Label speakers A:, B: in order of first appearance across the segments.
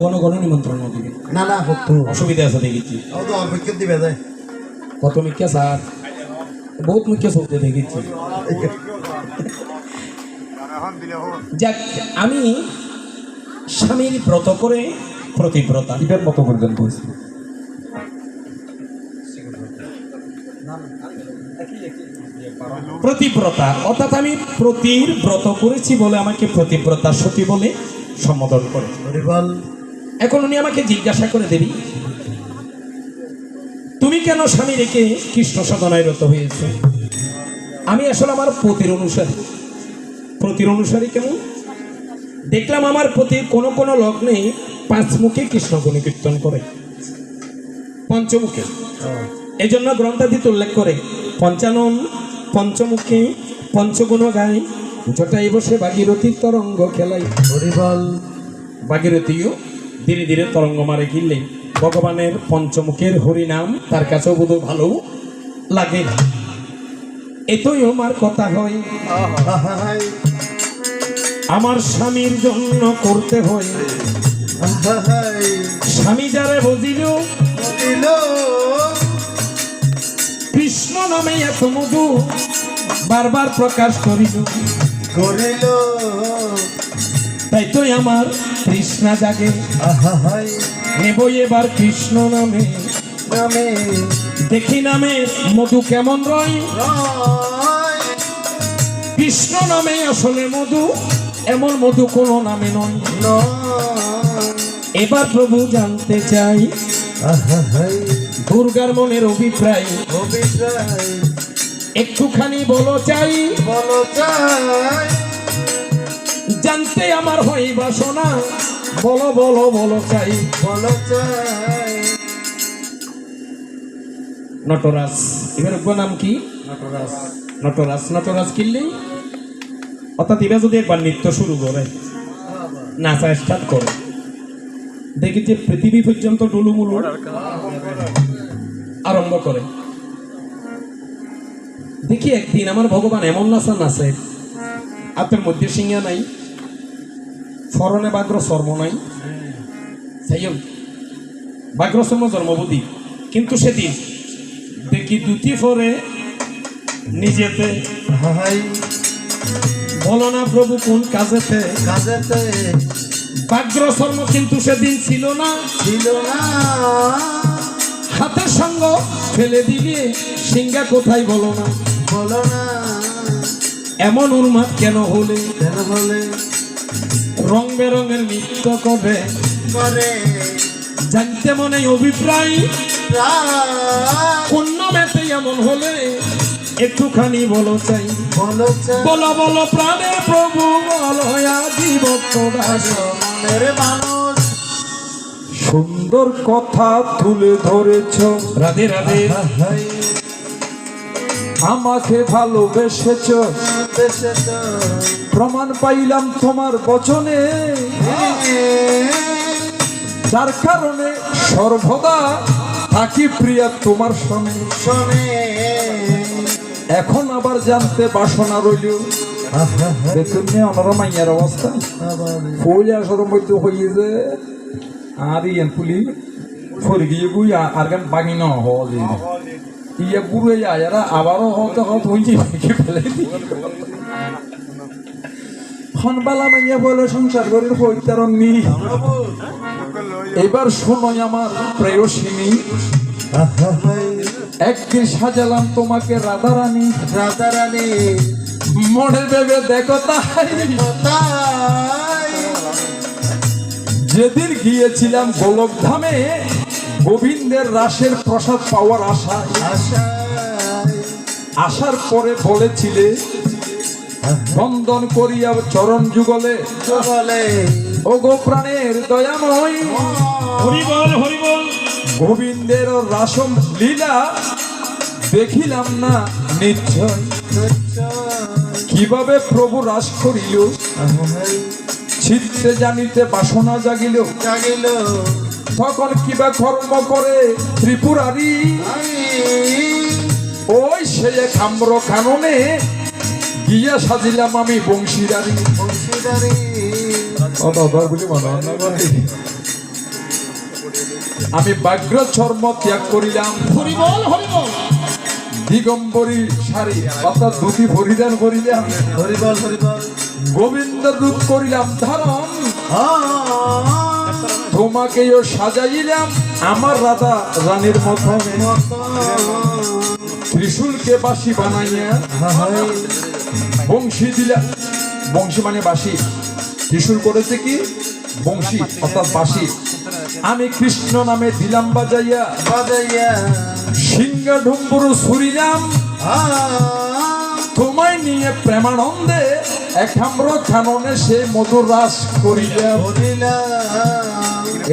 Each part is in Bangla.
A: ঘন ঘন নিমন্ত্রণ দিবে।
B: না না হতো
A: অসুবিধা আছে দেখেছি
B: তো অপেক্ষা দিবে যায়
A: কত মুখ্য স্যার? বহুত মুখ্য চলতে দেখেছি যাক আমি স্বামীর ব্রত করে প্রতিব্রতা।
C: এটার মতো করবেন বলছি
A: প্রতিব্রতা। অর্থাৎ আমি প্রতির ব্রত করেছি বলে আমাকে প্রতিব্রতা সতী বলে সম্বোধন করে এখন উনি আমাকে জিজ্ঞাসা করে দেবী তুমি কেন স্বামী রেখে কৃষ্ণ সাধনায় রত হয়েছ? আমি আসলে আমার পতির অনুসারী। প্রতির অনুসারী কেমন? দেখলাম আমার প্রতি কোনো কোনো লগ্নে পাঁচ মুখে কৃষ্ণ গুণ কীর্তন করে। পঞ্চমুখে। এই জন্য গ্রন্থাদিত উল্লেখ করে পঞ্চানন পঞ্চমুখী পঞ্চগুণ গায় জটাই বসে ভাগীরথীর তরঙ্গ খেলাই।
B: হরিবল।
A: ভাগীরথীও ধীরে ধীরে তরঙ্গ মারে গিললে ভগবানের পঞ্চমুখের হরিনাম তার কাছেও বোধ ভালো লাগে। এতই আমার কথা হয়। আমার স্বামীর জন্য করতে হয়। স্বামী যারে বুঝিল, কৃষ্ণ নামে এত মধু বারবার প্রকাশ করিল।
B: করিল।
A: তাই তোই আমার কৃষ্ণা জাগে। নেব এবার কৃষ্ণ নামে।
B: নামে।
A: দেখি নামে মধু কেমন রয়। কৃষ্ণ নামে আসলে মধু এমন মধু কোনো নামে নয়। এবার প্রভু জানতে চাই দুর্গার মনের অভিপ্রায়।
B: অভিপ্রায়।
A: একটুখানি বলো চাই।
B: বলো চাই।
A: জানতে আমার হয় বাসনা বলো বলো বলো চাই।
B: বলো চাই।
A: নটরাজ। এবার নাম কি?
B: নটরাজ।
A: নটরাজ। নটরাজ কিনলেই অর্থাৎ এরা যদি একবার নৃত্য শুরু করে নাচা স্টার্ট করে দেখি যে পৃথিবী পর্যন্ত ডুলুমুলু আরম্ভ করে। দেখি একদিন আমার ভগবান এমন নাচা নাচে হাতের মধ্যে সিংহা নাই ফরনে বাগ্র শর্ম নাই। বাগ্র শর্ম জন্মবতী। কিন্তু সেদিন দেখি দুটি ফরে নিজেতে
B: হাই
A: বলো না প্রভু কোন কাজেতে?
B: কাজেতে।
A: বাগ্র শর্ম কিন্তু সেদিন ছিল না।
B: ছিল না।
A: হাতের সঙ্গ ফেলে দিলে সিংহা কোথায় বলো না।
B: বলো না।
A: এমন উন্মাদ কেন হলে?
B: কেন বলে
A: রং বেরঙের নৃত্য করে।
B: করে।
A: জানতে মনে অভিপ্রায়।
B: প্রায়
A: কোন নামেতে এমন হলে একটুখানি বলো চাই।
B: বলো
A: বলো বলো প্রাণে প্রভু
B: মনের মানুষ।
C: সুন্দর কথা তুলে ধরেছ।
A: রাধে রাধে।
C: আমাকে ভালোবেসেছ। প্রমাণ পাইলাম তোমার বচনে। যার কারণে সর্বদা থাকি প্রিয়া তোমার সঙ্গে। এখন আবার জানতে বাসনা রইল। দেখুন ওনারা মাইয়ার অবস্থা। ফুল মধ্যে হইয়ে আর ইয়ান পুলি ফরি গিয়ে গুই, আর গান বাগি ন হলে ইয়া গুরু আয়ারা আবারও হতে হত হইছে কি ফেলে মাইয়া বলে সংসার করির হইতারণ নি এবার শোনোই আমার প্রেয়সিনী। একদিন সাজালাম তোমাকে রাধারানী।
B: রাধা রানী
C: মনে ভেবে দেখো তাই।
B: তাই
C: যেদিন গিয়েছিলাম গোলক ধামে গোবিন্দের রাসের প্রসাদ পাওয়ার
B: আশা
C: আসার পরে বলেছিলে বন্দন করিয়া চরণ যুগলে। ও গো প্রাণের দয়াময়।
A: হরিবল হরিবল।
C: গোবিন্দের রাসম লীলা দেখিলাম না নিশ্চয়। কীভাবে প্রভু রাস করিল? ছিটতে জানিতে বাসনা জাগিল।
B: জাগিল।
C: তখন কিবা কর্ম করে ত্রিপুরারি। ওই সে খাম্র কাননে গিয়া সাজিলাম আমি
B: বংশীদারি।
C: বলি মনে হয় না ভাই আমি বাগ্র চর্ম ত্যাগ করিলাম।
A: হরিবল হরিবল।
C: দিগম্বরী শাড়ি অর্থাৎ ধুতি পরিধান করিলাম।
B: হরিবল হরিবল।
C: গোবিন্দ রূপ করিলাম ধারণ।
B: আয়
C: তোমাকেও সাজাইলাম আমার রাধা রানীর মতন ত্রিশূলকে বাসি বানাইয়া বংশী দিলা বংশী মানে বাসি ত্রিশূল করেছে কি? বংশী অর্থাৎ বাসি আমি কৃষ্ণ নামে দিলাম বাজাইয়া
B: বাজাইয়া।
C: সিংহা ঢুম্বুরু ছুরিলাম তোমায় নিয়ে প্রেমানন্দে একাম্র খাননে সে মধুর রাস করিলাম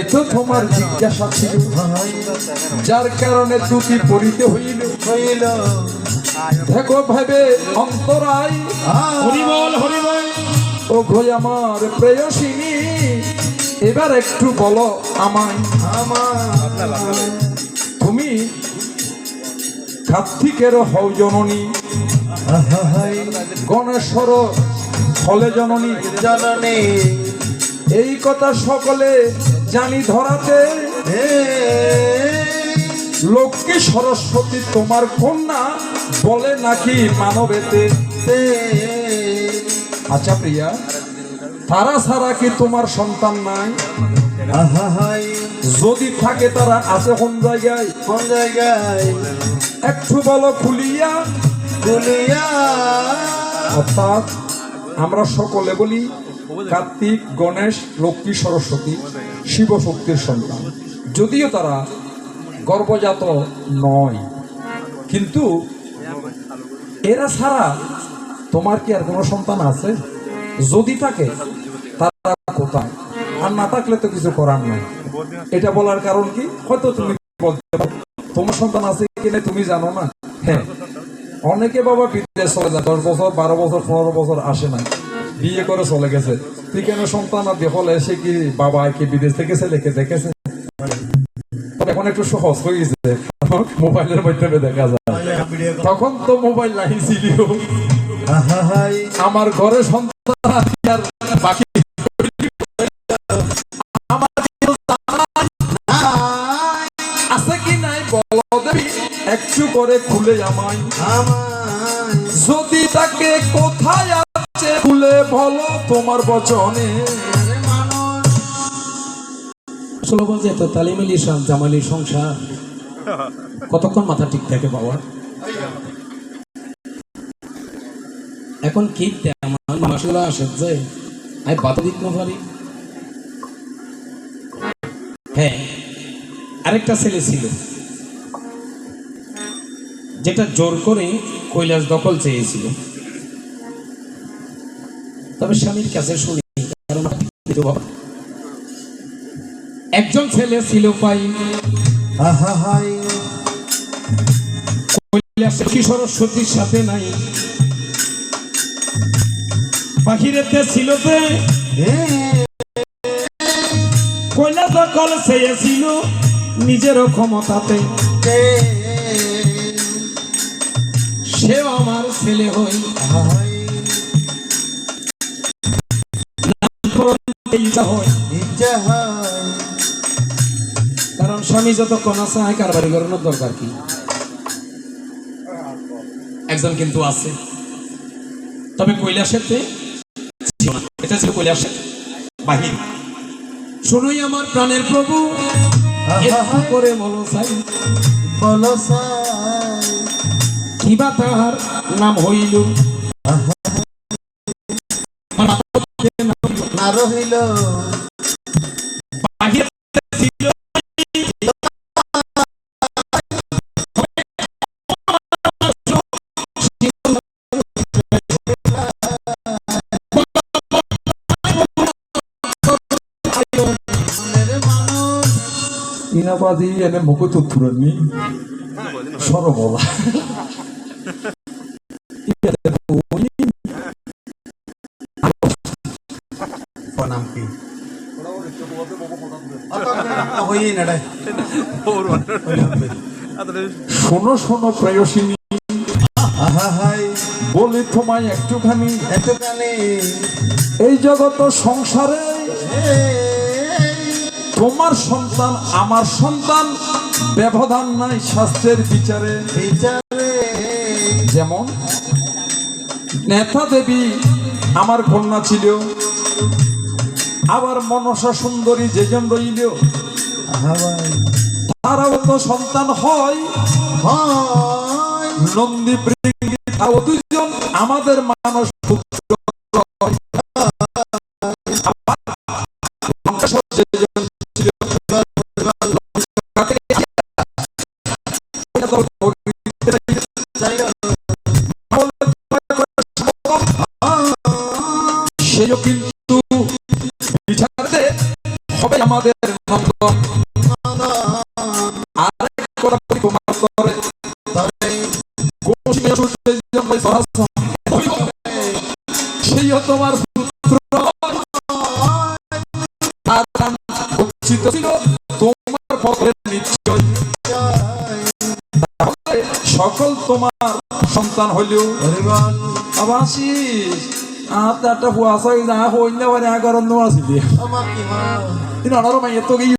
C: এ তো তোমার জিজ্ঞাসা ছিল। যার কারণে দুটি পড়িতে হইল।
B: হইল
C: দেখো ভাবে অন্তরাই
A: হরিবল হরিবল।
C: ও ঘই আমার প্রেয়সিনী এবার একটু বলো আমায়।
B: আমার
C: তুমি কার্তিকের হও জননী। গণেশ্বর ফলে জননী।
B: জননী।
C: এই কথা সকলে জানি ধরাতে।
B: হে
C: লক্ষ্মী সরস্বতী তোমার কন্যা বলে নাকি মানবেতে? আচ্ছা প্রিয়া তারা ছাড়া কি তোমার সন্তান নাই? যদি থাকে তারা আছে কোন জায়গায়?
B: কোন জায়গায়?
C: একটু বলো খুলিয়া। অর্থাৎ আমরা সকলে বলি কার্তিক, গণেশ, লক্ষ্মী, সরস্বতী শিব শক্তির সন্তান। যদিও তারা গর্ভজাত নয়, কিন্তু এরা ছাড়া তোমার কি আর কোনো সন্তান আছে? যদি থাকে, তারা কোথায়? আর না থাকলে তো কিছু করার নাই। এটা বলার কারণ কি? হয়তো তুমি বলতে তোমার সন্তান আছে কিনা তুমি জানো না? হ্যাঁ। অনেকে বাবা বিদেশ চলে যায় দশ বছর বারো বছর পনেরো বছর আসে না বিয়ে করে চলে গেছে। তুই কেন সন্তান আর দেখলে সে কি বাবা কি বিদেশ থেকে ছেলেকে দেখেছে? এখন একটু সহজ হয়ে গেছে। মোবাইলের মাধ্যমে দেখা যায়। তখন তো মোবাইল নাই ছিল। আমার ঘরে সন্তান বাকি একটু করে খুলে আমায়।
B: আমায়।
C: যদি তাকে কোথায় আছে খুলে বলো তোমার বচনে।
B: মানুষ।
A: বলছে তো তালিমালি জামালি সংসার। কতক্ষণ মাথা ঠিক থাকে বাবা? এখন কি আমার মানুষগুলো আসে যে আমি বাধা দিতে না পারি। হ্যাঁ আরেকটা ছেলে ছিল। যেটা জোর করে কৈলাস দখল চেয়েছিল। তবে স্বামীর কাছে শুনি কারণ একজন ছেলে ছিল পাই। কি সরস্বতীর সাথে নাই। পাখিরেতে ছিল তে। কৈলাস দখল চেয়েছিল নিজেরও ক্ষমতাতে। সেও আমার ছেলে হই। কারণ স্বামী যতক্ষণ আছে আয় কারবারি করানোর দরকার কি? একজন কিন্তু আছে। তবে কৈলাসেতে এটা ছিল কৈলাসের বাহির। শুনুই আমার প্রাণের প্রভু। করে বলো চাই
B: বলো সাই
A: কিবা তাহার নাম হইল।
B: না রহিল।
C: ইনাবাদি এনে মুখ তুত্তুরনি সরবলা শোনো শোনো প্রেয়সিনী। বলি তোমায় একটুখানি
B: একটুখানি।
C: এই জগত সংসারে তোমার সন্তান আমার সন্তান ব্যবধান নাই শাস্ত্রের বিচারে।
B: বিচারে।
C: যেমন নেতা দেবী আমার কন্যা ছিল আবার মনসা সুন্দরী যেজন রইল তারাও তো সন্তান হয়।
B: হয়।
C: নন্দী দুজন আমাদের মানুষ পুত্র সেও কিন্তু বিচারে হবে আমাদের নন্দন সেইও তোমার পুত্র। ছিল তোমার ফসলের নিশ্চয়। সকল তোমার সন্তান হইলেও আবাসিস আর একটা হুয়াশা যা হইলে মানে আগর অন্য আসিলি
B: আমার কি মা?
C: তিনি মাইয়া তো গিয়ে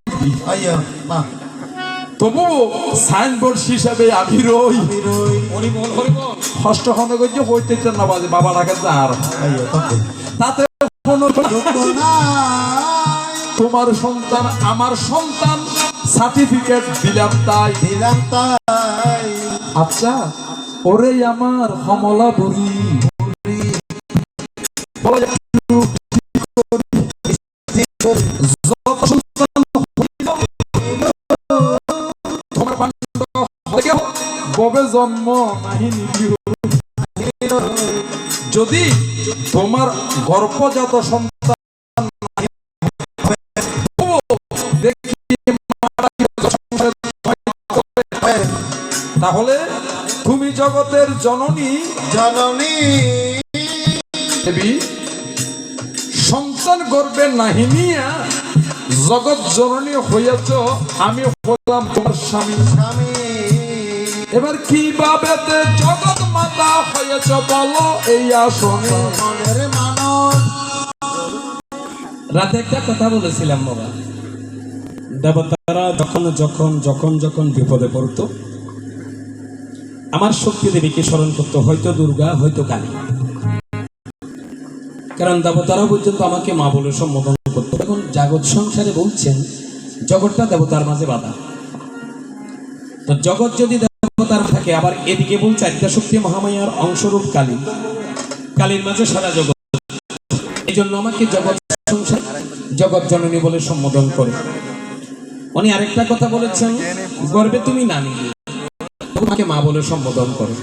B: আইয়া মা।
C: তবু সাইনবোর্ড হিসাবে আমি রই। ষষ্ঠ খন্ড করছে হইতে চান না বাজে বাবা ডাকে যার তাতে তোমার সন্তান আমার সন্তান সার্টিফিকেট দিলাম তাই।
B: দিলাম তাই।
C: আচ্ছা ওরে আমার কমলা বুড়ি ববে জন্ম নাহি নিবিহ যদি তোমার গর্ভজাত সন্তান। তাহলে তুমি জগতের জননী।
B: জননী।
C: দেবী সন্তান গর্বে নাহি নিয়া জগৎ জননী হইয়াছ আমি হলাম তোমার স্বামী।
B: স্বামী।
C: এবার কীভাবে জগৎ মাতা হয়েছ বলো এই আসনে।
A: রাতে একটা কথা বলেছিলাম বাবা। দেবতারা যখন যখন যখন যখন বিপদে পড়তো আমার শক্তি দেবীকে স্মরণ করতো হয়তো দুর্গা হয়তো কালী। কারণ দেবতারা পর্যন্ত আমাকে মা বলে সম্বোধন করতো। এখন জাগত সংসারে বলছেন জগৎটা দেবতার মাঝে বাধা। তো জগৎ যদি দেবতার থাকে আবার এদিকে বলছে একটা শক্তি মহামায়ার অংশরূপ কালী কালীর মাঝে সারা জগৎ। এই জন্য আমাকে জগৎ সংসার, জগৎ জননী বলে সম্বোধন করে। উনি আরেকটা কথা বলেছেন, গর্বে তুমি নানি তোমাকে মা বলে সম্বোধন করে।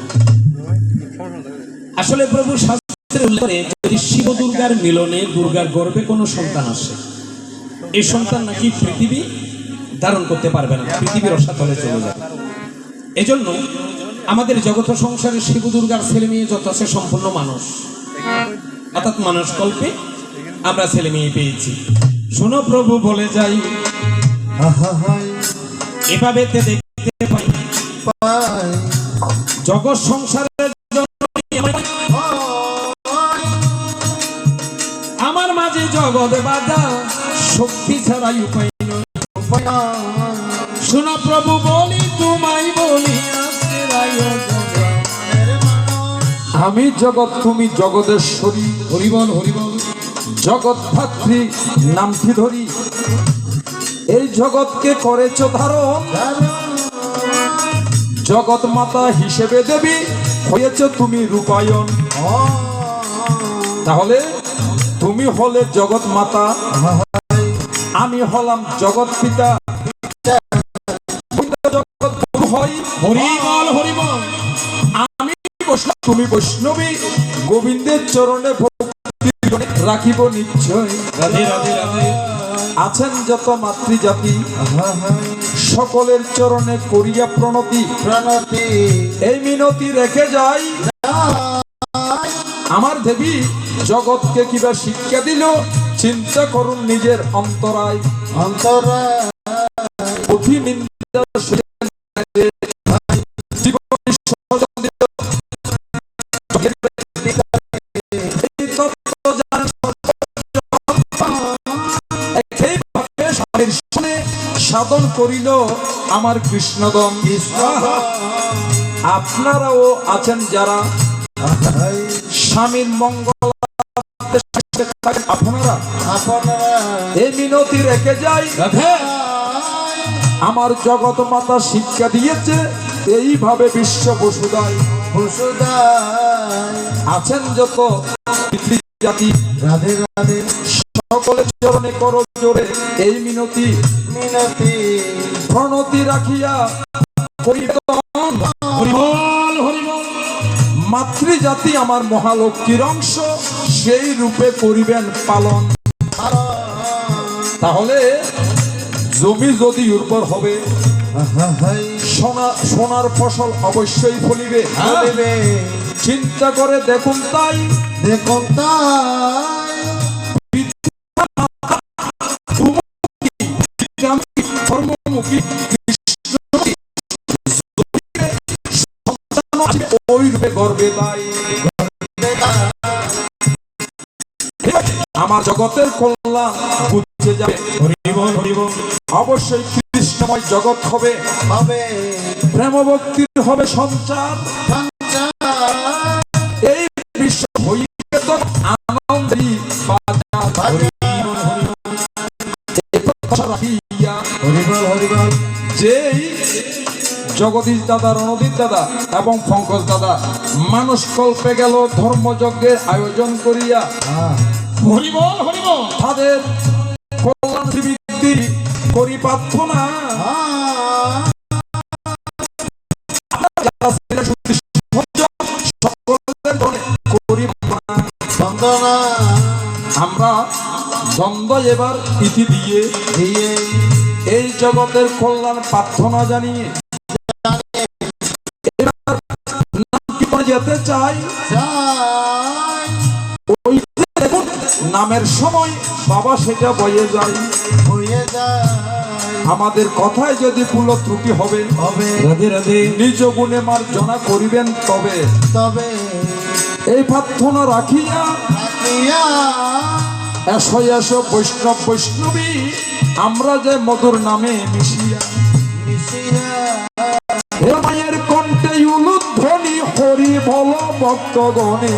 A: আসলে প্রভু শাস্ত্রে উল্লেখ করে, যদি শিব দুর্গার মিলনে দুর্গার গর্বে কোনো সন্তান আসে, এই সন্তান নাকি পৃথিবী ধারণ করতে পারবে না, পৃথিবীর অসাতলে চলে যাবে। এজন্য আমাদের জগৎ সংসারে শিব দুর্গার ছেলে মেয়ে যত আছে সম্পূর্ণ মানুষ। অর্থাৎ মানুষ কল্পে আমরা ছেলে মেয়ে পেয়েছি। শোনো প্রভু বলে যাই। এভাবে দেখতে পাই। জগৎ সংসারের আমার- মাঝে জগৎ বাধা, শক্তি ছাড়াই উপায়
B: উপায়
A: শোনো প্রভু বলি তোমায় বলি
C: আমি জগৎ তুমি জগতেশ্বরী
A: হরিবল হরিবল।
C: জগৎ ভাতৃ নামটি ধরি। এই জগৎকে করেছ ধারণ। জগৎ মাতা হিসেবে দেবী হয়েছ তুমি রূপায়ণ। তাহলে তুমি হলে জগৎ মাতা। আমি হলাম জগৎ পিতা।
A: হরিবল হরিবল
C: আমি তুমি বৈষ্ণবী। গোবিন্দের চরণে রাখিব নিশ্চয়।
A: রাধে রাধে রাধে।
C: আছেন যত মাতৃজাতি
B: আহা হাই
C: সকলের চরণে করিয়া প্রণতি।
B: প্রণতি।
C: এই মিনতি রেখে যাই। আমার দেবী জগৎকে কিবা শিক্ষা দিল চিন্তা করুন নিজের অন্তরায়।
B: অন্তরায়।
C: অতি শুনে সাধন করিল আমার কৃষ্ণদম আপনারাও আছেন যারা স্বামীর মঙ্গল আপনারা। এই মিনতি রেখে যাই। আমার জগৎ মাতা শিক্ষা দিয়েছে এইভাবে বিশ্ব বসুদায়
B: বসুদায়
C: আছেন যত জাতি
B: রাধে রাধে।
C: সকলের চরণে করো জোরে। এই মিনতি
B: মিনতি
C: প্রণতি রাখিয়া মাতৃজাতি আমার মহালক্ষ্মীর অংশ সেই রূপে করিবেন পালন। তাহলে জমি যদি উর্বর হবে সোনা সোনার ফসল অবশ্যই ফলিবে। চিন্তা করে দেখুন তাই।
B: দেখুন তাই।
C: আমার জগতের কল্যাণ বুঝে যাবে। অবশ্যই কৃষ্ণময় জগৎ হবে।
B: হবে।
C: প্রেম ভক্তির হবে সঞ্চার। এই বিশ্ব তো আনন্দী বাজার। যেই জগদীশ দাদা রণদীপ দাদা এবং পঙ্কজ দাদা। মানুষ কল্পে গেল ধর্মযজ্ঞের আয়োজন করিয়া।
A: হরিবল হরিবল।
C: তাদের কল্যাণ করি প্রার্থনা। আমরা দ্বন্দ্ব এবার ইতি দিয়ে।
B: দিয়ে।
C: এই জগতের কল্যাণ প্রার্থনা জানিয়ে যেতে চাই ওই দেখুন নামের সময় বাবা সেটা বয়ে যায়।
B: যায়।
C: আমাদের কথায় যদি ভুল ত্রুটি হবে।
A: রাধে রাধে।
C: নিজ গুণে মার্জনা করিবেন তবে।
B: তবে।
C: এই প্রার্থনা রাখিয়া
B: রাখিয়া
C: এসো এসো বৈষ্ণব বৈষ্ণবী আমরা যে মধুর নামে মিশিয়া।
B: মিশিয়া।
C: ভক্তগণে